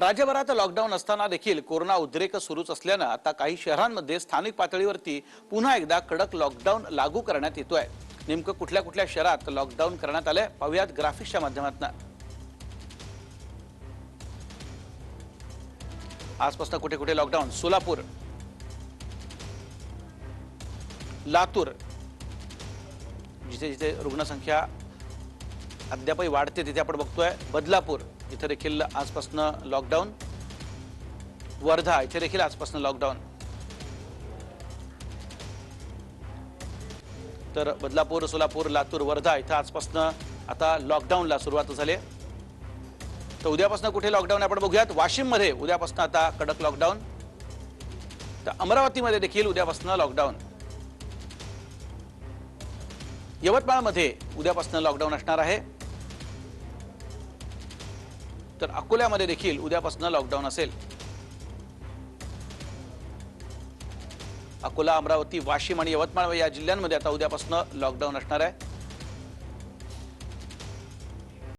राज्यभरात लॉकडाऊन असताना देखील कोरोना उद्रेक सुरूच असल्यानं आता काही शहरांमध्ये स्थानिक पातळीवरती पुन्हा एकदा कडक लॉकडाऊन लागू करण्यात येतोय. नेमकं कुठल्या कुठल्या शहरात लॉकडाऊन करण्यात आलंय पाहुयात ग्राफिक्सच्या माध्यमातून. आजपासून कुठे कुठे लॉकडाऊन सोलापूर. लातूर. जिथे जिथे रुग्णसंख्या अद्यापही वाढते तिथे आपण बघतोय. बदलापूर. इथे देखील आजपासून लॉकडाऊन वर्धा इथे देखील आजपासून लॉकडाऊन तर बदलापूर सोलापूर लातूर वर्धा इथं आजपासून आता लॉकडाऊनला सुरुवात झाली तर उद्यापासून कुठे लॉकडाऊन आहे आपण बघूयात? वाशिममध्ये उद्यापासून आता कडक लॉकडाऊन तर अमरावतीमध्ये देखील उद्यापासून लॉकडाऊन यवतमाळमध्ये उद्यापासून लॉकडाऊन असणार आहे. तर अकोल्यामध्ये देखील उद्यापासून लॉकडाऊन असेल. अकोला अमरावती वाशिम आणि यवतमाळ या जिल्ह्यांमध्ये आता उद्यापासून लॉकडाऊन असणार आहे.